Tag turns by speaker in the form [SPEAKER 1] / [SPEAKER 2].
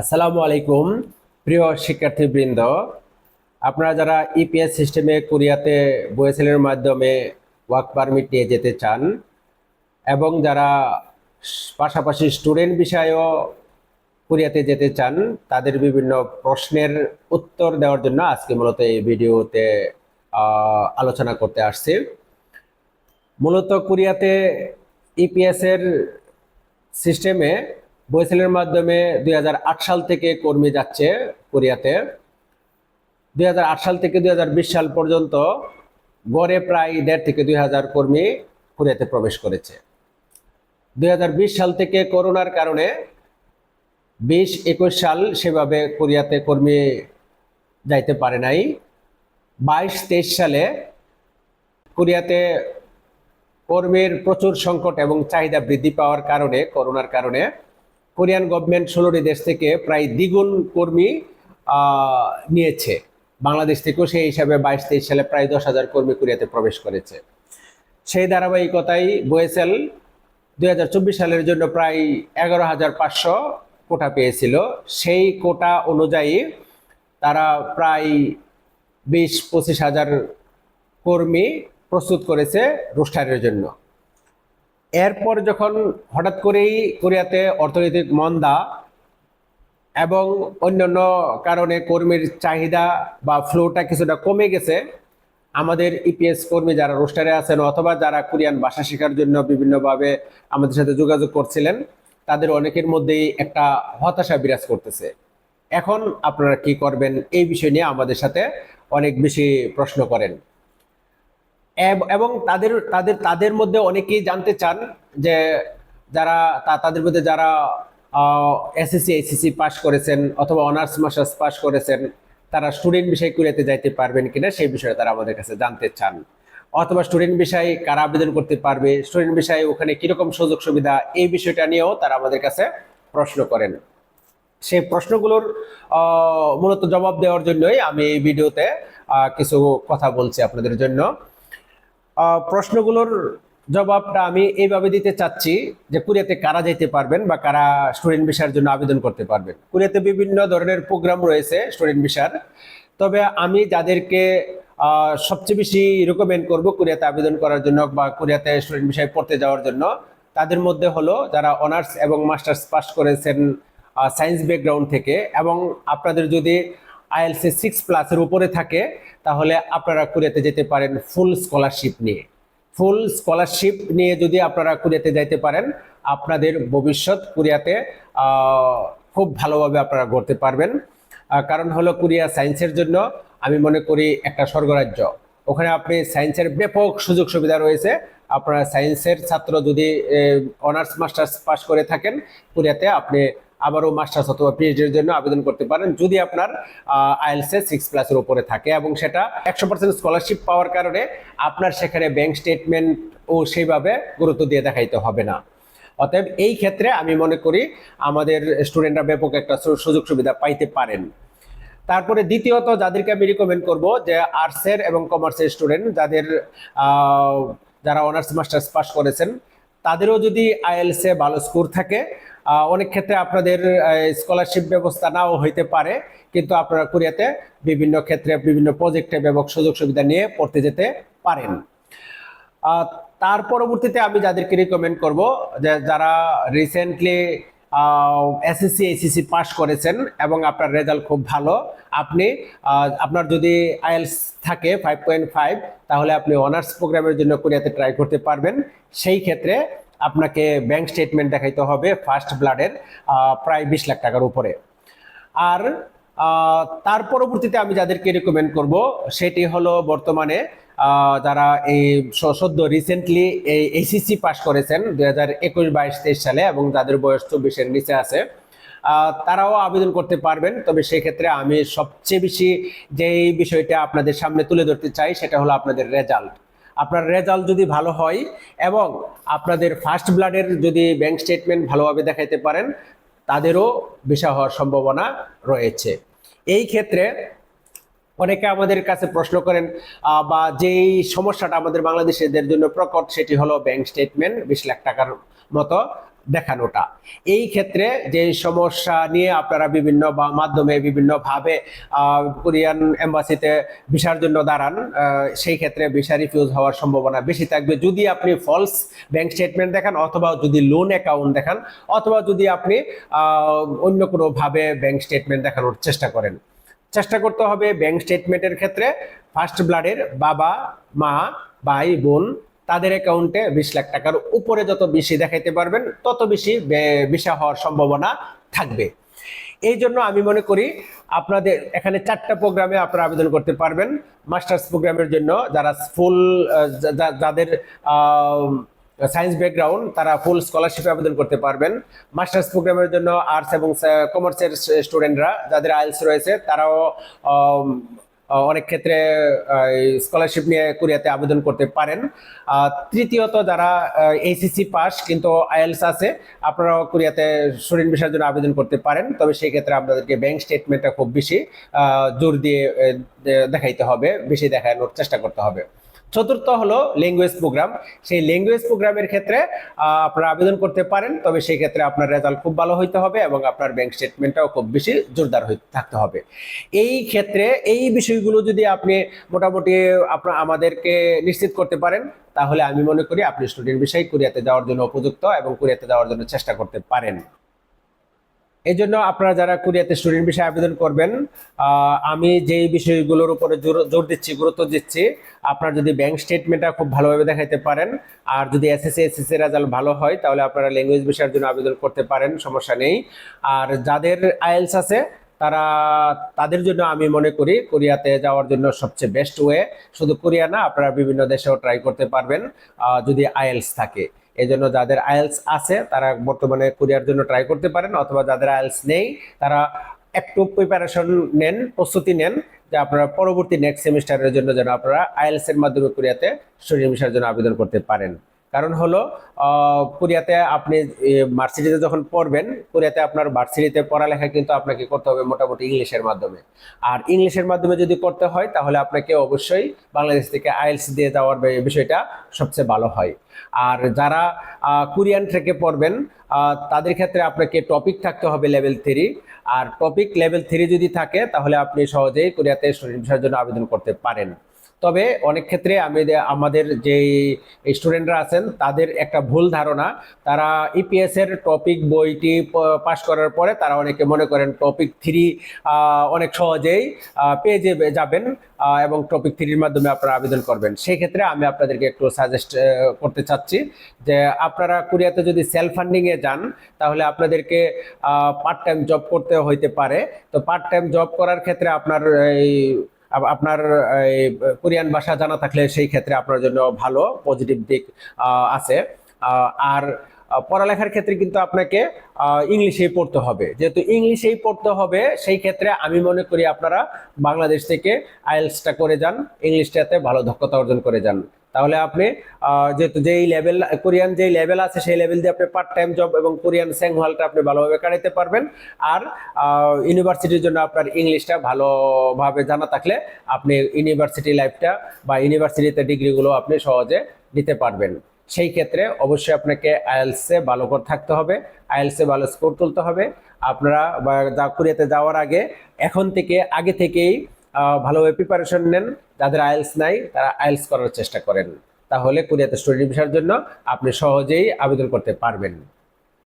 [SPEAKER 1] আসসালামু আলাইকুম, প্রিয় শিক্ষার্থীবৃন্দ। আপনারা যারা ইপিএস সিস্টেমে কোরিয়াতে বয়েসেলের মাধ্যমে ওয়ার্ক পারমিট নিয়ে যেতে চান এবং যারা পাশাপাশি স্টুডেন্ট বিষয়েও কোরিয়াতে যেতে চান, তাদের বিভিন্ন প্রশ্নের উত্তর দেওয়ার জন্য আজকে মূলত এই ভিডিওতে আলোচনা করতে আসছি। মূলত কোরিয়াতে ইপিএসের সিস্টেমে বইসেলের মাধ্যমে দুই হাজার আট সাল থেকে কর্মী যাচ্ছে কোরিয়াতে। দুই হাজার আট সাল থেকে দুই হাজার বিশ সাল পর্যন্ত গড়ে প্রায় দেড় থেকে দুই হাজার কর্মী কোরিয়াতে প্রবেশ করেছে। দুই হাজার বিশ সাল থেকে করোনার কারণে বিশ একুশ সাল সেভাবে কোরিয়াতে কর্মী যাইতে পারে নাই। বাইশ তেইশ সালে কোরিয়াতে কর্মীর প্রচুর সংকট এবং চাহিদা বৃদ্ধি পাওয়ার কারণে, করোনার কারণে কোরিয়ান গভর্নমেন্ট ষোলোটি দেশ থেকে প্রায় দ্বিগুণ কর্মী নিয়েছে। বাংলাদেশ থেকেও সেই হিসাবে বাইশ তেইশ সালে প্রায় দশ হাজার কর্মী কোরিয়াতে প্রবেশ করেছে। সেই ধারাবাহিকতায় বোয়েসেল দু হাজার চব্বিশ সালের জন্য প্রায় এগারো হাজার পাঁচশো কোটা পেয়েছিল। সেই কোটা অনুযায়ী তারা প্রায় বিশ পঁচিশ হাজার কর্মী প্রস্তুত করেছে রোস্টারের জন্য। এরপর যখন হঠাৎ করেই কোরিয়াতে অর্থনৈতিক মন্দা এবং অন্যান্য কারণে কর্মীর চাহিদা বা ফ্লোটা কিছুটা কমে গেছে, আমাদের ইপিএস কর্মী যারা রোস্টারে আছেন অথবা যারা কোরিয়ান ভাষা শেখার জন্য বিভিন্নভাবে আমাদের সাথে যোগাযোগ করছিলেন, তাদের অনেকের মধ্যেই একটা হতাশা বিরাজ করতেছে। এখন আপনারা কি করবেন এই বিষয় নিয়ে আমাদের সাথে অনেক বেশি প্রশ্ন করেন। এব- তাদের তাদের তাদের মধ্যে অনেকেই জানতে চান যে যারা তাদের মধ্যে যারা এসএসসি এইচএসসি পাস করেছেন অথবা অনার্স মাস্টার্স পাস করেছেন, তারা স্টুডেন্ট বিষয় কুড়িয়াতে যাইতে পারবেন কিনা সেই বিষয়ে তারা আমাদের কাছে জানতে চান। অথবা স্টুডেন্ট বিষয়ে কারা আবেদন করতে পারবে স্টুডেন্ট বিষয়ে ওখানে কীরকম সুযোগ সুবিধা, এই বিষয়টা নিয়েও তারা আমাদের কাছে প্রশ্ন করেন। সেই প্রশ্নগুলোর মূলত জবাব দেওয়ার জন্যই আমি এই ভিডিওতে কিছু কথা বলছি আপনাদের জন্য। প্রশ্নগুলোর জবাবটা আমি এইভাবে দিতে চাচ্ছি যে কুরিয়াতে কারা যেতে পারবেন বা কারা স্টুডেন্ট ভিসার জন্য আবেদন করতে পারবেন। কুরিয়াতে বিভিন্ন ধরনের প্রোগ্রাম রয়েছে স্টুডেন্ট ভিসার। তবে আমি যাদেরকে সবচেয়ে বেশি রেকমেন্ড করব কোরিয়াতে আবেদন করার জন্য বা কোরিয়াতে স্টুডেন্ট বিষয়ে পড়তে যাওয়ার জন্য, তাদের মধ্যে হলো যারা অনার্স এবং মাস্টার্স পাস করেছেন সায়েন্স ব্যাকগ্রাউন্ড থেকে এবং আপনাদের যদি আইএলসি সিক্স প্লাসের উপরে থাকে, তাহলে আপনারা কোরিয়াতে যেতে পারেন ফুল স্কলারশিপ নিয়ে। ফুল স্কলারশিপ নিয়ে যদি আপনারা কোরিয়াতে যাইতে পারেন, আপনাদের ভবিষ্যৎ কোরিয়াতে খুব ভালোভাবে আপনারা গড়তে পারবেন। কারণ হলো কোরিয়া সায়েন্সের জন্য আমি মনে করি একটা স্বর্গরাজ্য। ওখানে আপনি সায়েন্সের ব্যাপক সুযোগ সুবিধা রয়েছে। আপনারা সায়েন্সের ছাত্র যদি অনার্স মাস্টার্স পাস করে থাকেন, কোরিয়াতে আপনি আবারও মাস্টার্স অথবা পিএইচডির জন্য আবেদন করতে পারেন যদি আপনার আইএলসে সিক্স প্লাসের উপরে থাকে এবং সেটা একশো পার্সেন্ট স্কলারশিপ পাওয়ার কারণে আপনার সেখানে ব্যাংক স্টেটমেন্ট ও সেইভাবে গুরুত্ব দিয়ে দেখাইতে হবে না। অতএব এই ক্ষেত্রে আমি মনে করি আমাদের স্টুডেন্টরা ব্যাপক একটা সুযোগ সুবিধা পাইতে পারেন। তারপরে দ্বিতীয়ত যাদেরকে আমি রিকমেন্ড করব যে আর্টসের এবং কমার্সের স্টুডেন্ট যাদের যারা অনার্স মাস্টার্স পাস করেছেন, তাদেরও যদি আইএলসে ভালো স্কোর থাকে অনেক ক্ষেত্রে আপনাদের স্কলারশিপ ব্যবস্থা নাও হইতে পারে, কিন্তু আপনারা কোরিয়াতে বিভিন্ন ক্ষেত্রে, বিভিন্ন প্রজেক্টে ব্যাপক সুযোগ সুবিধা নিয়ে পড়তে যেতে পারেন। তার পরবর্তীতে আমি যাদেরকে রিকমেন্ড করব, যে যারা রিসেন্টলি এসএসসি এইচএসসি পাস করেছেন এবং আপনার রেজাল্ট খুব ভালো, আপনি আপনার যদি আইএলস থাকে ফাইভ পয়েন্ট ফাইভ তাহলে আপনি অনার্স প্রোগ্রামের জন্য কোরিয়াতে ট্রাই করতে পারবেন। সেই ক্ষেত্রে আপনাকে ব্যাংক স্টেটমেন্ট দেখাইতে হবে ফার্স্ট ব্লাডের প্রায় বিশ লাখ টাকার উপরে। আর তার পরবর্তীতে আমি যাদেরকে রেকমেন্ড করব, সেটি হলো বর্তমানে যারা এই সদ্য রিসেন্টলি এই এইচএসসি পাশ করেছেন দুই হাজার একুশ বাইশ তেইশ সালে এবং যাদের বয়স চব্বিশের নিচে আছে তারাও আবেদন করতে পারবেন। তবে সেই ক্ষেত্রে আমি সবচেয়ে বেশি যেই বিষয়টা আপনাদের সামনে তুলে ধরতে চাই, সেটা হলো আপনাদের রেজাল্ট আপনার রেজাল্ট যদি ভালো হয় এবং আপনাদের ফার্স্ট ব্লাডের যদি ব্যাংক স্টেটমেন্ট ভালোভাবে দেখাইতে পারেন, তাদেরও ভিসা হওয়ার সম্ভাবনা রয়েছে। এই ক্ষেত্রে অনেকে আমাদের কাছে প্রশ্ন করেন বা যেই সমস্যাটা আমাদের বাংলাদেশিদের জন্য প্রকট, সেটি হলো ব্যাংক স্টেটমেন্ট, বিশ লাখ টাকার মতো। দেখানোটা। এই ক্ষেত্রে যে সমস্যা নিয়ে আপনারা বিভিন্ন মাধ্যমে বিভিন্নভাবে কোরিয়ান এম্বাসিতে ভিসার জন্য দাঁড়ান সেই ক্ষেত্রে ভিসা রিফিউজ হওয়ার সম্ভাবনা বেশি থাকবে। যদি আপনি ফলস ব্যাংক স্টেটমেন্ট দেখান অথবা যদি লোন অ্যাকাউন্ট দেখান, অথবা যদি আপনি অন্য কোনোভাবে ব্যাংক স্টেটমেন্ট দেখানোর চেষ্টা করেন। চেষ্টা করতে হবে ব্যাংক স্টেটমেন্টের ক্ষেত্রে ফার্স্ট ব্লাডের বাবা, মা, ভাই, বোন তাদের অ্যাকাউন্টে বিশ লাখ টাকার উপরে যত বেশি দেখাইতে পারবেন, তত বেশি বে- ভিসা হওয়ার সম্ভাবনা থাকবে। এই জন্য আমি মনে করি আপনাদের এখানে চারটা প্রোগ্রামে আপনারা আবেদন করতে পারবেন। মাস্টার্স প্রোগ্রামের জন্য যারা ফুল যাদের সায়েন্স ব্যাকগ্রাউন্ড তারা ফুল স্কলারশিপে আবেদন করতে পারবেন। মাস্টার্স প্রোগ্রামের জন্য আর্টস এবং কমার্সের স্টুডেন্টরা যাদের আইএলস রয়েছে, তারাও অনেক ক্ষেত্রে স্কলারশিপ নিয়ে কোরিয়াতে আবেদন করতে পারেন। তৃতীয়ত যারা এইসিসি পাস কিন্তু আইএলস আছে, আপনারাও কোরিয়াতে স্টুডেন্ট বিষয়ের জন্য আবেদন করতে পারেন। তবে সেই ক্ষেত্রে আপনাদেরকে ব্যাংক স্টেটমেন্টটা খুব বেশি জোর দিয়ে দেখাইতে হবে, বেশি দেখানোর চেষ্টা করতে হবে। চতুর্থ হলো ল্যাঙ্গুয়েজ প্রোগ্রাম সেই ল্যাঙ্গুয়েজ প্রোগ্রামের ক্ষেত্রে আপনারা আবেদন করতে পারেন, তবে সেই ক্ষেত্রে আপনার রেজাল্ট খুব ভালো হইতে হবে এবং আপনার ব্যাংক স্টেটমেন্টটাও খুব বেশি জোরদার হইতে থাকতে হবে। এই ক্ষেত্রে এই বিষয়গুলো যদি আপনি মোটামুটি আপনার আমাদেরকে নিশ্চিত করতে পারেন, তাহলে আমি মনে করি আপনি স্টুডেন্ট বিষয় কোরিয়াতে যাওয়ার জন্য উপযুক্ত এবং কোরিয়াতে যাওয়ার জন্য চেষ্টা করতে পারেন। এই জন্য আপনারা যারা কোরিয়াতে স্টুডেন্ট বিষয়ে আবেদন করবেন আমি যেই বিষয়গুলোর উপরে জোর দিচ্ছি, গুরুত্ব দিচ্ছি, আপনার যদি ব্যাংক স্টেটমেন্টটা খুব ভালোভাবে দেখাইতে পারেন, আর যদি এসএসসি এসএসসি রেজাল্ট ভালো হয়, তাহলে আপনারা ল্যাঙ্গুয়েজ বিষয়ের জন্য আবেদন করতে পারেন, সমস্যা নেই। আর যাদের আইএলস আছে, তারা, তাদের জন্য আমি মনে করি কোরিয়াতে যাওয়ার জন্য সবচেয়ে বেস্ট ওয়ে শুধু কোরিয়া না, আপনারা বিভিন্ন দেশেও ট্রাই করতে পারবেন যদি আইএলস থাকে। এই জন্য যাদের আয়েলস আছে, তারা বর্তমানে কোরিয়ার জন্য ট্রাই করতে পারেন, অথবা যাদের আয়েলস নেই, তারা একটু প্রিপারেশন নেন, প্রস্তুতি নেন, যে আপনারা পরবর্তী নেক্সট সেমিস্টারের জন্য যেন আপনারা আইএলস এর মাধ্যমে কোরিয়াতে শরীর মিশার জন্য আবেদন করতে পারেন। কারণ হলো কোরিয়াতে আপনি ভার্সিটিতে যখন পড়বেন, কোরিয়াতে আপনার ভার্সিটিতে পড়ালেখা কিন্তু আপনাকে করতে হবে মোটামুটি ইংলিশের মাধ্যমে। আর ইংলিশের মাধ্যমে যদি করতে হয়, তাহলে আপনাকে অবশ্যই বাংলাদেশ থেকে আইএলস দিয়ে যাওয়ার বিষয়টা সবচেয়ে ভালো হয়। আর যারা কোরিয়ান থেকে পড়বেন তাদের ক্ষেত্রে আপনাকে টপিক থাকতে হবে লেভেল থ্রি আর টপিক লেভেল থ্রি যদি থাকে, তাহলে আপনি সহজেই কোরিয়াতে স্টুডেন্ট ভিসার জন্য আবেদন করতে পারেন। তবে অনেক ক্ষেত্রে আমি আমাদের যে স্টুডেন্টরা আছেন, তাদের একটা ভুল ধারণা। তারা ইপিএস এর টপিক বইটি পাশ করার পরে তারা অনেকে মনে করেন টপিক থ্রি অনেক সহজেই পেয়ে যাবেন এবং টপিক থ্রির মাধ্যমে আপনারা আবেদন করবেন। সেই ক্ষেত্রে আমি আপনাদেরকে একটু সাজেস্ট করতে চাচ্ছি যে আপনারা কোরিয়াতে যদি সেলফ ফান্ডিং এ যান, তাহলে আপনাদেরকে পার্ট টাইম জব করতে হইতে পারে। তো পার্ট টাইম জব করার ক্ষেত্রে আপনার এই আপনার কোরিয়ান ভাষা জানা থাকলে সেই ক্ষেত্রে আপনার জন্য ভালো পজিটিভ দিক আছে। আর পড়ালেখার ক্ষেত্রে কিন্তু আপনাকে ইংলিশেই পড়তে হবে। যেহেতু ইংলিশেই পড়তে হবে, সেই ক্ষেত্রে আমি মনে করি আপনারা বাংলাদেশ থেকে আইএলসটা করে যান, ইংলিশটাতে ভালো দক্ষতা অর্জন করে যান। তাহলে আপনি যেহেতু যেই লেভেল কোরিয়ান যেই লেভেল আছে সেই লেভেল দিয়ে আপনি পার্ট টাইম জব এবং কোরিয়ান স্যাংহলটা আপনি ভালোভাবে কাটাইতে পারবেন। আর ইউনিভার্সিটির জন্য আপনার ইংলিশটা ভালোভাবে জানা থাকলে আপনি ইউনিভার্সিটি লাইফটা বা ইউনিভার্সিটিতে ডিগ্রিগুলো আপনি সহজে নিতে পারবেন। সেই ক্ষেত্রে অবশ্যই আপনাকে আইএলসে ভালো করে থাকতে হবে আইএলসে ভালো স্কোর তুলতে হবে। আপনারা বা কোরিয়াতে যাওয়ার আগে এখন থেকে, আগে থেকেই ভালোভাবে প্রিপারেশন নেন। যাদের আইএলস নাই, তারা আইএলস করার চেষ্টা করেন। তাহলে কোরিয়াতে স্টুডেন্ট ভিসার জন্য আপনি সহজেই আবেদন করতে পারবেন।